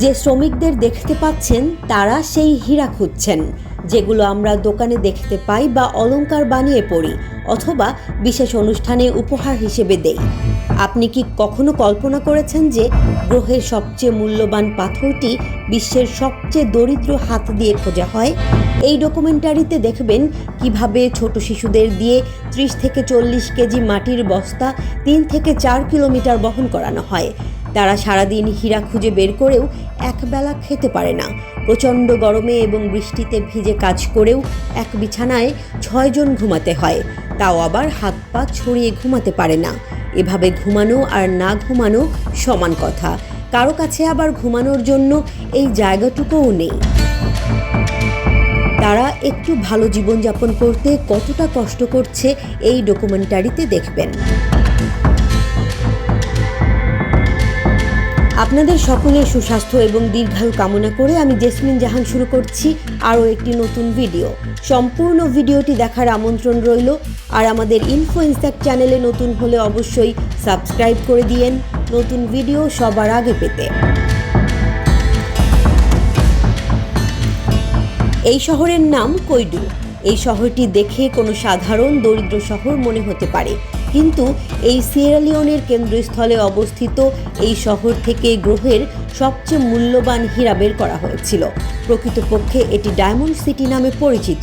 যে শ্রমিকদের দেখতে পাচ্ছেন, তারা সেই হীরা খুঁজছেন, যেগুলো আমরা দোকানে দেখতে পাই বা অলংকার বানিয়ে পড়ি অথবা বিশেষ অনুষ্ঠানে উপহার হিসেবে দেই। আপনি কি কখনো কল্পনা করেছেন যে গ্রহের সবচেয়ে মূল্যবান পাথরটি বিশ্বের সবচেয়ে দরিদ্র হাত দিয়ে খোঁজা হয়? এই ডকুমেন্টারিতে দেখবেন কীভাবে ছোট শিশুদের দিয়ে ত্রিশ থেকে চল্লিশ কেজি মাটির বস্তা তিন থেকে চার কিলোমিটার বহন করানো হয়। তারা সারাদিন হীরা খুঁজে বের করেও একবেলা খেতে পারে না। প্রচণ্ড গরমে এবং বৃষ্টিতে ভিজে কাজ করেও এক বিছানায় ছয়জন ঘুমাতে হয়। তাও আবার হাত পা ছড়িয়ে ঘুমাতে পারে না। এভাবে ঘুমানো আর না ঘুমানো সমান কথা। কারও কাছে আবার ঘুমানোর জন্য এই জায়গাটুকুও নেই। তারা একটু ভালো জীবনযাপন করতে কতটা কষ্ট করছে এই ডকুমেন্টারিতে দেখবেন। আপনাদের সকলের সুস্বাস্থ্য এবং দীর্ঘায়ু কামনা করে আমি জেসমিন জাহান শুরু করছি আরও একটি নতুন ভিডিও। সম্পূর্ণ ভিডিওটি দেখার আমন্ত্রণ রইল, আর আমাদের ইনফো ইনস্ট্যাক্ট চ্যানেলে নতুন হলে অবশ্যই সাবস্ক্রাইব করে দিয়েন, নতুন ভিডিও সবার আগে পেতে। এই শহরের নাম কৈডু এই শহরটি দেখে কোনো সাধারণ দরিদ্র শহর মনে হতে পারে। কিন্তু এই সিয়েরালিওনের কেন্দ্রস্থলে অবস্থিত এই শহর থেকে গ্রহের সবচেয়ে মূল্যবান হীরা বের করা হয়েছিল। প্রকৃতপক্ষে এটি ডায়মন্ড সিটি নামে পরিচিত।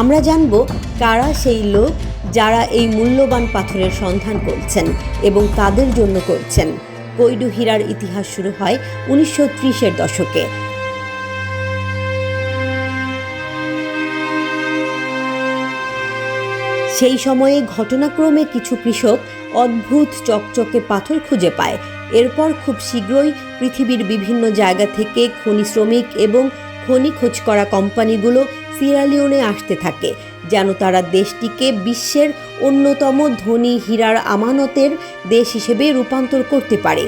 আমরা জানব কারা সেই লোক যারা এই মূল্যবান পাথরের সন্ধান করছেন এবং কাদের জন্য করছেন। কৈডু হীরার ইতিহাস শুরু হয় উনিশশো ত্রিশের দশকে। সেই সময়ে ঘটনাক্রমে কিছু কৃষক অদ্ভুত চকচকে পাথর খুঁজে পায়। এরপর খুব শীঘ্রই পৃথিবীর বিভিন্ন জায়গা থেকে খনি শ্রমিক এবং খনি খোঁজ করা কোম্পানিগুলো সিরালিওনে আসতে থাকে, যেন তারা দেশটিকে বিশ্বের অন্যতম ধনী হীরার আমানতের দেশ হিসেবে রূপান্তর করতে পারে।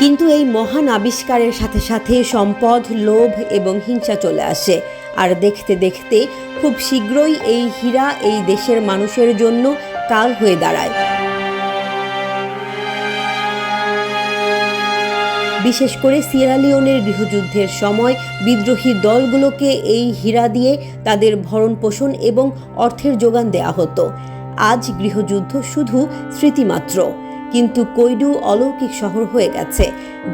কিন্তু এই মহান আবিষ্কারের সাথে সাথে সম্পদ, লোভ এবং হিংসা চলে আসে। আর দেখতে দেখতে খুব শীঘ্রই এই হীরা এই দেশের মানুষের জন্য কাল হয়ে দাঁড়ায়। বিশেষ করে সিয়েরালিওনের গৃহযুদ্ধের সময় বিদ্রোহী দলগুলোকে এই হীরা দিয়ে তাদের ভরণ পোষণ এবং অর্থের যোগান দেয়া হতো। আজ গৃহযুদ্ধ শুধু স্মৃতিমাত্র। কিন্তু কৈডু অলৌকিক শহর হয়ে গেছে,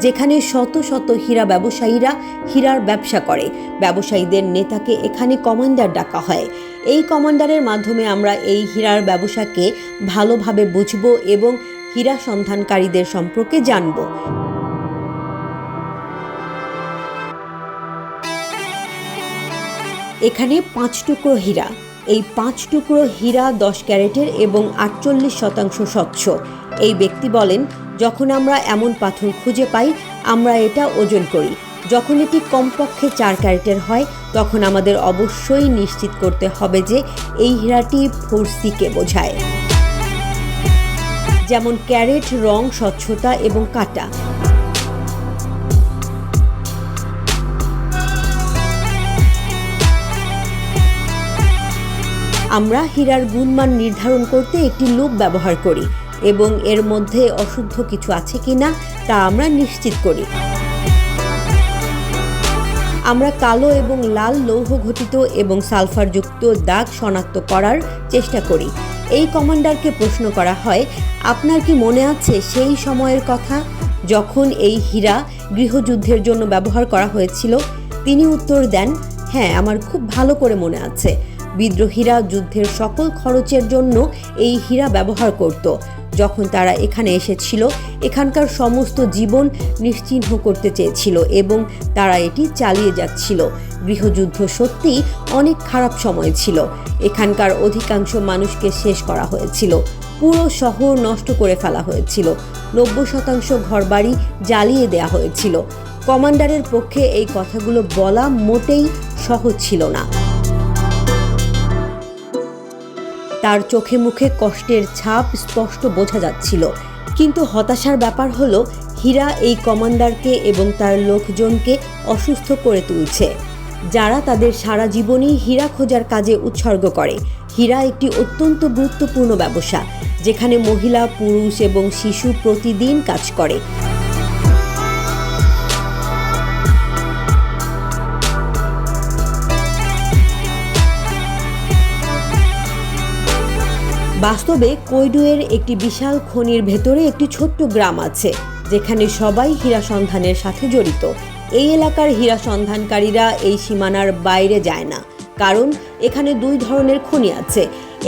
যেখানে শত শত হীরা ব্যবসায়ীরা হীরার ব্যবসা করে। ব্যবসায়ীদের নেতাকে এখানে কমান্ডার ডাকা হয়। এই কমান্ডারের মাধ্যমে আমরা এই হীরার ব্যবসাকে ভালোভাবে বুঝব এবং হীরা সন্ধানকারীদের সম্পর্কে জানব। এখানে পাঁচ টুকরো হীরা। এই পাঁচ টুকরো হীরা দশ ক্যারেটের এবং আটচল্লিশ শতাংশ স্বচ্ছ। এই ব্যক্তি বলেন, যখন আমরা এমন পাথর খুঁজে পাই, আমরা এটা ওজন করি। যখন এটি কমপক্ষে চার ক্যারেটের হয়, তখন আমাদের অবশ্যই নিশ্চিত করতে হবে যে এই হীরাটি ফোরসিকে বোঝায়। যেমন ক্যারেট, রং, স্বচ্ছতা এবং কাটা। আমরা হীরার গুণমান নির্ধারণ করতে একটি লুপ ব্যবহার করি। এবং এর মধ্যে অশুদ্ধ কিছু আছে কিনা তা আমরা নিশ্চিত করি। আমরা কালো এবং লাল লৌহ ঘটিত এবং সালফারযুক্ত দাগ শনাক্ত করার চেষ্টা করি। এই কমান্ডারকে প্রশ্ন করা হয়, আপনার কি মনে আছে সেই সময়ের কথা? যখন এই হীরা গৃহযুদ্ধের জন্য ব্যবহার করা হয়েছিল, তিনি উত্তর দেন হ্যাঁ আমার খুব ভালো করে মনে আছে। বিদ্রোহীরা যুদ্ধের সকল খরচের জন্য এই হীরা ব্যবহার করত। যখন তারা এখানে এসেছিল, এখানকার সমস্ত জীবন নিশ্চিহ্ন করতে চেয়েছিল এবং তারা এটি চালিয়ে যাচ্ছিল। গৃহযুদ্ধ সত্যিই অনেক খারাপ সময় ছিল। এখানকার অধিকাংশ মানুষকে শেষ করা হয়েছিল। পুরো শহর নষ্ট করে ফেলা হয়েছিল। নব্বই শতাংশ ঘরবাড়ি জ্বালিয়ে দেয়া হয়েছিল। কমান্ডারের পক্ষে এই কথাগুলো বলা মোটেই সহজ ছিল না। তার চোখে মুখে কষ্টের ছাপ স্পষ্ট বোঝা যাচ্ছিল। কিন্তু হতাশার ব্যাপার হলো, হীরা এই কমান্ডারকে এবং তার লোকজনকে অসুস্থ করে তুলছে। যারা তাদের সারা জীবনই হীরা খোঁজার কাজে উৎসর্গ করে। হীরা একটি অত্যন্ত গুরুত্বপূর্ণ ব্যবসা, যেখানে মহিলা, পুরুষ এবং শিশু প্রতিদিন কাজ করে। বাস্তবে কৈডুয়ের একটি বিশাল খনির ভেতরে একটি ছোট্ট গ্রাম আছে, যেখানে সবাই হীরা সন্ধানের সাথে জড়িত। এই এলাকার হীরা সন্ধানকারীরা এই সীমানার বাইরে যায় না, কারণ এখানে দুই ধরনের খনি আছে,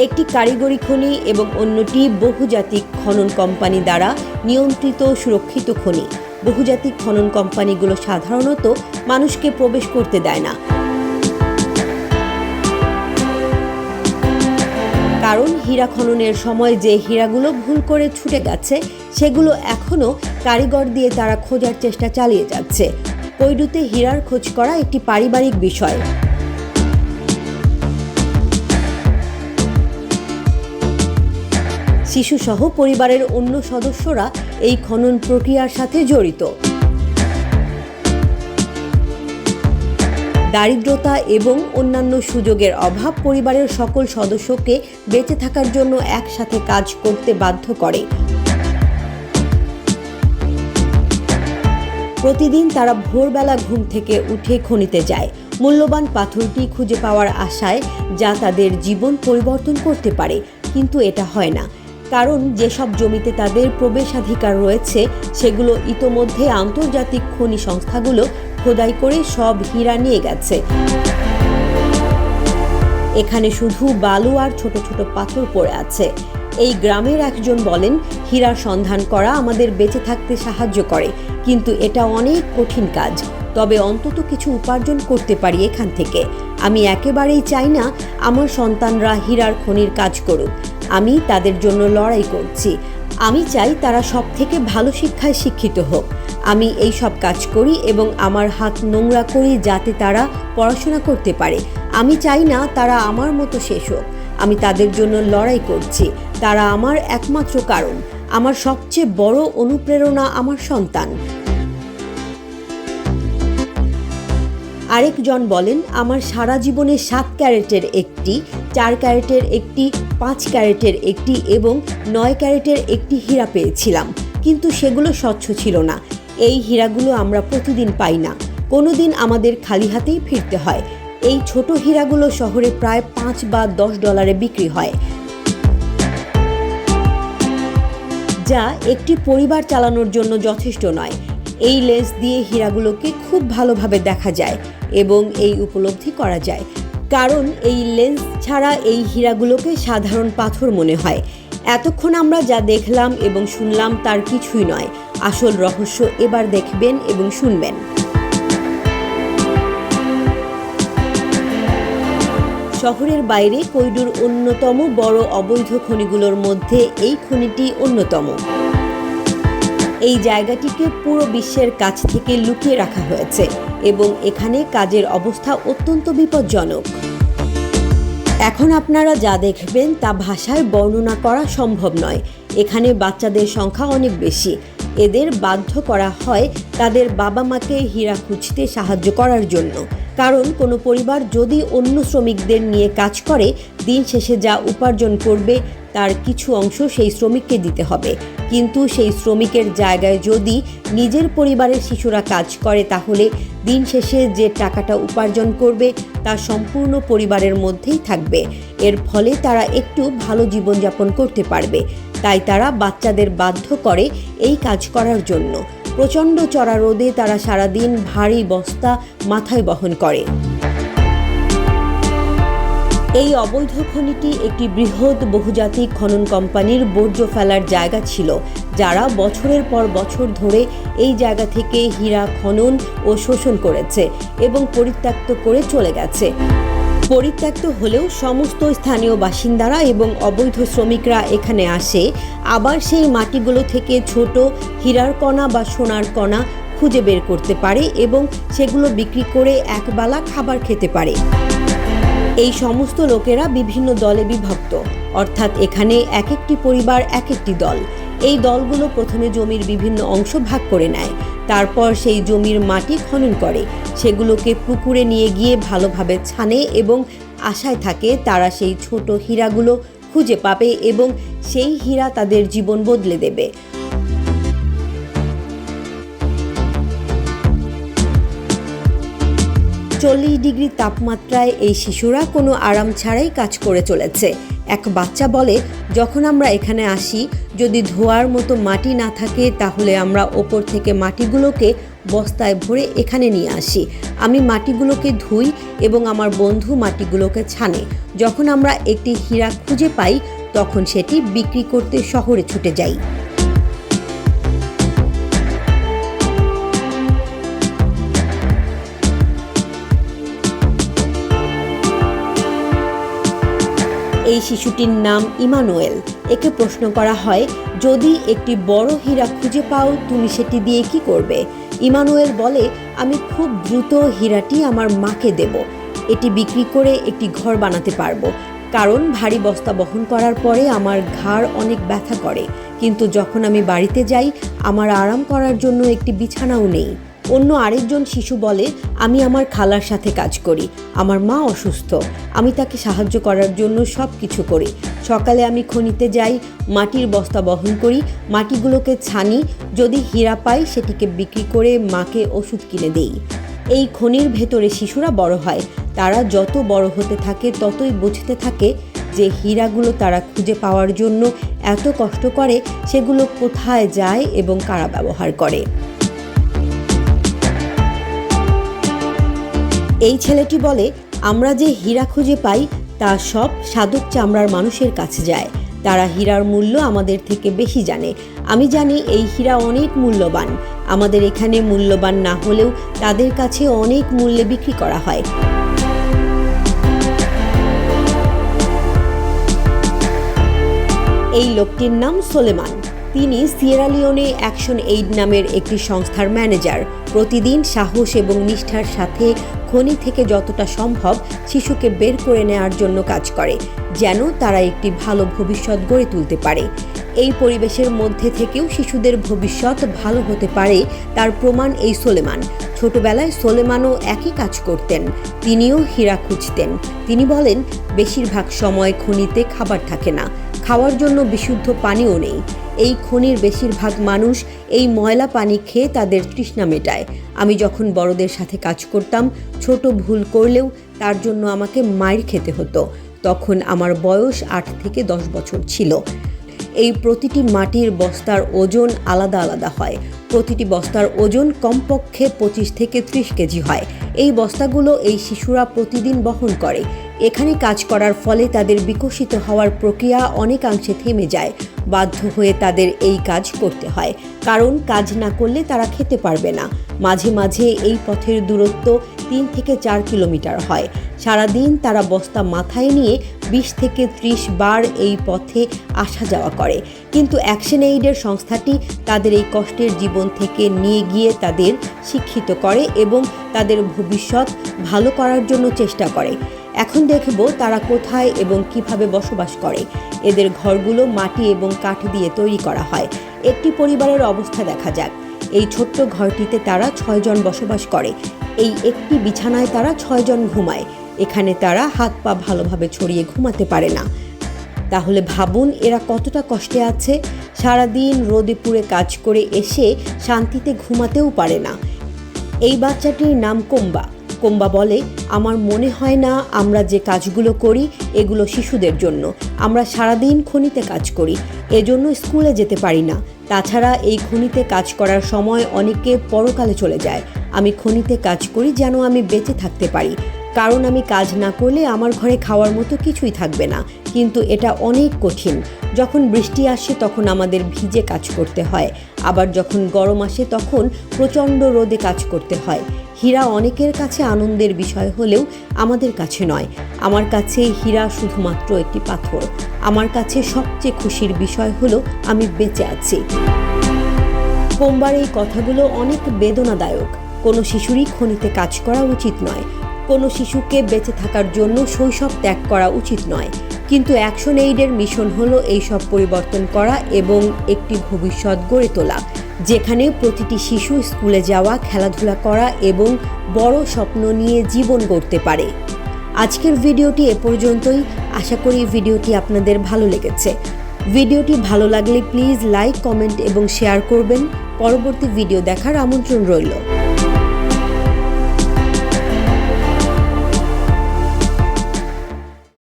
একটি কারিগরি খনি এবং অন্যটি বহুজাতিক খনন কোম্পানি দ্বারা নিয়ন্ত্রিত সুরক্ষিত খনি। বহুজাতিক খনন কোম্পানিগুলো সাধারণত মানুষকে প্রবেশ করতে দেয় না। কারণ হীরা খননের সময় যে হীরাগুলো ভুল করে ছুটে গেছে, সেগুলো এখনও কারিগর দিয়ে তারা খোঁজার চেষ্টা চালিয়ে যাচ্ছে। কৈডুতে হীরার খোঁজ করা একটি পারিবারিক বিষয়। শিশুসহ পরিবারের অন্য সদস্যরা এই খনন প্রক্রিয়ার সাথে জড়িত। দারিদ্রতা এবং অন্যান্য সুযোগের অভাব পরিবারের সকল সদস্যকে বেঁচে থাকার জন্য একসাথে কাজ করতে বাধ্য করে। প্রতিদিন তারা ভোরবেলা ঘুম থেকে উঠে খনিতে যায়। মূল্যবান পাথরটি খুঁজে পাওয়ার আশায় যা তাদের জীবন পরিবর্তন করতে পারে, কিন্তু এটা হয় না। কারণ যেসব জমিতে তাদের প্রবেশাধিকার রয়েছে, সেগুলো ইতোমধ্যে আন্তর্জাতিক খনি সংস্থাগুলো খোদাই করে সব হীরা নিয়ে গেছে। এখানে শুধু বালু আর ছোট ছোট পাথর পড়ে আছে। এই গ্রামের একজন বলেন, হীরার সন্ধান করা আমাদের বেঁচে থাকতে সাহায্য করে, কিন্তু এটা অনেক কঠিন কাজ। তবে অন্তত কিছু উপার্জন করতে পারি এখান থেকে। আমি একেবারেই চাই না আমার সন্তানরা হীরার খনির কাজ করুক। আমি তাদের জন্য লড়াই করছি। আমি চাই তারা সব থেকে ভালো শিক্ষায় শিক্ষিত হোক। আমি এই সব কাজ করি এবং আমার হাত নোংরা করি যাতে তারা পড়াশোনা করতে পারে। আমি চাই না তারা আমার মতো শেষ হোক। আমি তাদের জন্য লড়াই করছি। তারা আমার একমাত্র কারণ। আমার সবচেয়ে বড় অনুপ্রেরণা আমার সন্তান। আরেকজন বলেন, আমার সারা জীবনে সাত ক্যারেটের একটি চার ক্যারেটের একটি, পাঁচ ক্যারেটের একটি এবং নয় ক্যারেটের একটি হীরা পেয়েছিলাম। কিন্তু সেগুলো স্বচ্ছ ছিল না। এই হীরাগুলো আমরা প্রতিদিন পাই না। কোনোদিন আমাদের খালি হাতেই ফিরতে হয়। এই ছোট হীরাগুলো শহরে প্রায় পাঁচ বা দশ ডলারে বিক্রি হয়। যা একটি পরিবার চালানোর জন্য যথেষ্ট নয়। এই লেন্স দিয়ে হীরাগুলোকে খুব ভালোভাবে দেখা যায় এবং এই উপলব্ধি করা যায়। কারণ এই লেন্স ছাড়া এই হীরাগুলোকে সাধারণ পাথর মনে হয়। এতক্ষণ আমরা যা দেখলাম এবং শুনলাম তার কিছুই নয়। আসল রহস্য এবার দেখবেন এবং শুনবেন। শহরের বাইরে কৈডুর অন্যতম বড় অবৈধ খনিগুলোর মধ্যে এই খনিটি অন্যতম। এই জায়গাটিকে পুরো বিশ্বের কাছ থেকে লুকিয়ে রাখা হয়েছে এবং এখানে কাজের অবস্থা অত্যন্ত বিপজ্জনক। এখন আপনারা যা দেখবেন তা ভাষায় বর্ণনা করা সম্ভব নয়। এখানে বাচ্চাদের সংখ্যা অনেক বেশি। এদের বাধ্য করা হয় তাদের বাবা মাকে হীরা খুঁজতে সাহায্য করার জন্য। কারণ কোনো পরিবার যদি অন্য শ্রমিকদের নিয়ে কাজ করে, দিন শেষে যা উপার্জন করবে, তার কিছু অংশ সেই শ্রমিককে দিতে হবে। কিন্তু সেই শ্রমিকের জায়গায় যদি নিজের পরিবারের শিশুরা কাজ করে, তাহলে দিন শেষে যে টাকাটা উপার্জন করবে, তা সম্পূর্ণ পরিবারের মধ্যেই থাকবে। এর ফলে তারা একটু ভালো জীবনযাপন করতে পারবে। তাই তারা বাচ্চাদের বাধ্য করে এই কাজ করার জন্য। প্রচণ্ড চড়া রোদে তারা সারাদিন ভারী বস্তা মাথায় বহন করে। এই অবৈধ খনিটি একটি বৃহৎ বহুজাতিক খনন কোম্পানির বর্জ্য ফেলার জায়গা ছিল, যারা বছরের পর বছর ধরে এই জায়গা থেকে হীরা খনন ও শোষণ করেছে এবং পরিত্যক্ত করে চলে গেছে। পরিত্যক্ত হলেও সমস্ত স্থানীয় বাসিন্দারা এবং অবৈধ শ্রমিকরা এখানে আসে, আবার সেই মাটিগুলো থেকে ছোট হীরার কণা বা সোনার কণা খুঁজে বের করতে পারে এবং সেগুলো বিক্রি করে একবেলা খাবার খেতে পারে। এই সমস্ত লোকেরা বিভিন্ন দলে বিভক্ত। অর্থাৎ এখানে এক একটি পরিবার এক একটি দল। এই দলগুলো প্রথমে জমির বিভিন্ন অংশ ভাগ করে নেয়। তারপর সেই জমির মাটি খনন করে। সেগুলোকে পুকুরে নিয়ে গিয়ে ভালোভাবে ছানে এবং আশায় থাকে তারা সেই ছোট হীরাগুলো খুঁজে পাবে এবং সেই হীরা তাদের জীবন বদলে দেবে। চল্লিশ ডিগ্রি তাপমাত্রায় এই শিশুরা কোনো আরাম ছাড়াই কাজ করে চলেছে। এক বাচ্চা বলে, যখন আমরা এখানে আসি, যদি ধোয়ার মতো মাটি না থাকে, তাহলে আমরা ওপর থেকে মাটিগুলোকে বস্তায় ভরে এখানে নিয়ে আসি। আমি মাটিগুলোকে ধুই এবং আমার বন্ধু মাটিগুলোকে ছানে। যখন আমরা একটি হীরা খুঁজে পাই, তখন সেটি বিক্রি করতে শহরে ছুটে যাই। এই শিশুটির নাম ইমানুয়েল। একে প্রশ্ন করা হয়, যদি একটি বড় হীরা খুঁজে পাও, তুমি সেটি দিয়ে কি করবে? ইমানুয়েল বলে, আমি খুব দ্রুত হীরাটি আমার মাকে দেব। এটি বিক্রি করে একটি ঘর বানাতে পারব। কারণ ভারী বস্তা বহন করার পরে আমার ঘাড় অনেক ব্যথা করে। কিন্তু যখন আমি বাড়িতে যাই, আমার আরাম করার জন্য একটি বিছানাও নেই। অন্য আরেকজন শিশু বলে, আমি আমার খালার সাথে কাজ করি। আমার মা অসুস্থ। আমি তাকে সাহায্য করার জন্য সব কিছু করি। সকালে আমি খনিতে যাই, মাটির বস্তা বহন করি, মাটিগুলোকে ছানি। যদি হীরা পাই, সেটিকে বিক্রি করে মাকে ওষুধ কিনে দেই। এই খনির ভেতরে শিশুরা বড় হয়। তারা যত বড় হতে থাকে, ততই বুঝতে থাকে যে হীরাগুলো তারা খুঁজে পাওয়ার জন্য এত কষ্ট করে, সেগুলো কোথায় যায় এবং কারা ব্যবহার করে। এই ছেলেটি বলে, আমরা যে হীরা খুঁজে পাই, তা সব সাধক চামড়ার মানুষের কাছে যায়। তারা হীরার মূল্য আমাদের থেকে বেশি জানে। আমি জানি এই হীরা অনেক মূল্যবান। আমাদের এখানে মূল্যবান না হলেও তাদের কাছে অনেক মূল্যে বিক্রি করা হয়। এই লোকটির নাম সোলেমান। তিনি সিয়েরালিওনে অ্যাকশন এইড নামের একটি সংস্থার ম্যানেজার। প্রতিদিন সাহস এবং নিষ্ঠার সাথে খনি থেকে যতটা সম্ভব শিশুকে বের করে নেওয়ার জন্য কাজ করে, যেন তারা একটি ভালো ভবিষ্যৎ গড়ে তুলতে পারে। এই পরিবেশের মধ্যে থেকেও শিশুদের ভবিষ্যৎ ভালো হতে পারে তার প্রমাণ এই সোলেমান। ছোটবেলায় সোলেমানও একই কাজ করতেন, তিনিও হীরা খুঁজতেন। তিনি বলেন, বেশিরভাগ সময় খনিতে খাবার থাকে না খাওয়ার জন্য বিশুদ্ধ পানিও নেই। এই খনির বেশিরভাগ মানুষ এই ময়লা পানি খেয়ে তাদের তৃষ্ণা মেটায়। আমি যখন বড়দের সাথে কাজ করতাম, ছোট ভুল করলেও তার জন্য আমাকে মায়ের খেতে হতো। তখন আমার বয়স আট থেকে দশ বছর ছিল। এই প্রতিটি মাটির বস্তার ওজন আলাদা আলাদা হয়। প্রতিটি বস্তার ওজন কমপক্ষে পঁচিশ থেকে ত্রিশ কেজি হয়। এই বস্তাগুলো এই শিশুরা প্রতিদিন বহন করে। এখানে কাজ করার ফলে তাদের বিকশিত হওয়ার প্রক্রিয়া অনেকাংশে থেমে যায়। বাধ্য হয়ে তাদের এই কাজ করতে হয়। কারণ কাজ না করলে তারা খেতে পারবে না। মাঝে মাঝে এই পথের দূরত্ব তিন থেকে চার কিলোমিটার হয়। সারাদিন তারা বস্তা মাথায় নিয়ে বিশ থেকে ত্রিশ বার এই পথে আসা যাওয়া করে। কিন্তু অ্যাকশন এইডের সংস্থাটি তাদের এই কষ্টের জীবন থেকে নিয়ে গিয়ে তাদের শিক্ষিত করে এবং তাদের ভবিষ্যৎ ভালো করার জন্য চেষ্টা করে। এখন দেখব তারা কোথায় এবং কীভাবে বসবাস করে। এদের ঘরগুলো মাটি এবং কাঠ দিয়ে তৈরি করা হয়। একটি পরিবারের অবস্থা দেখা যাক। এই ছোট্ট ঘরটিতে তারা ছয়জন বসবাস করে। এই একটি বিছানায় তারা ছয়জন ঘুমায়। এখানে তারা হাত পা ভালোভাবে ছড়িয়ে ঘুমাতে পারে না। তাহলে ভাবুন এরা কতটা কষ্টে আছে। সারাদিন রোদে পুড়ে কাজ করে এসে শান্তিতে ঘুমাতেও পারে না। এই বাচ্চাটির নাম কোম্বা। কোম্বা বলে, আমার মনে হয় না আমরা যে কাজগুলো করি এগুলো শিশুদের জন্য। আমরা সারাদিন খনিতে কাজ করি। এজন্য স্কুলে যেতে পারি না। তাছাড়া এই খনিতে কাজ করার সময় অনেকে পরকালে চলে যায়। আমি খনিতে কাজ করি যেন আমি বেঁচে থাকতে পারি। কারণ আমি কাজ না করলে আমার ঘরে খাওয়ার মতো কিছুই থাকবে না। কিন্তু এটা অনেক কঠিন। যখন বৃষ্টি আসে তখন আমাদের ভিজে কাজ করতে হয়। আবার যখন গরম আসে তখন প্রচণ্ড রোদে কাজ করতে হয়। হীরা অনেকের কাছে আনন্দের বিষয় হলেও আমাদের কাছে নয়। আমার কাছে হীরা শুধুমাত্র একটি পাথর। আমার কাছে সবচেয়ে খুশির বিষয় হলো আমি বেঁচে আছি। কোম্বার এই কথাগুলো অনেক বেদনাদায়ক। কোনো শিশুরই খনিতে কাজ করা উচিত নয়। কোনো শিশুকে বেঁচে থাকার জন্য শৈশব ত্যাগ করা উচিত নয়। কিন্তু অ্যাকশন এইডের মিশন হলো এই সব পরিবর্তন করা এবং একটি ভবিষ্যৎ গড়ে তোলা। যেখানে প্রতিটি শিশু স্কুলে যাওয়া, খেলাধুলা করা এবং বড় স্বপ্ন নিয়ে জীবন গড়তে পারে। আজকের ভিডিওটি এ পর্যন্তই। আশা করি ভিডিওটি আপনাদের ভালো লেগেছে। ভিডিওটি ভালো লাগলে প্লিজ লাইক, কমেন্ট এবং শেয়ার করবেন। পরবর্তী ভিডিও দেখার আমন্ত্রণ রইল।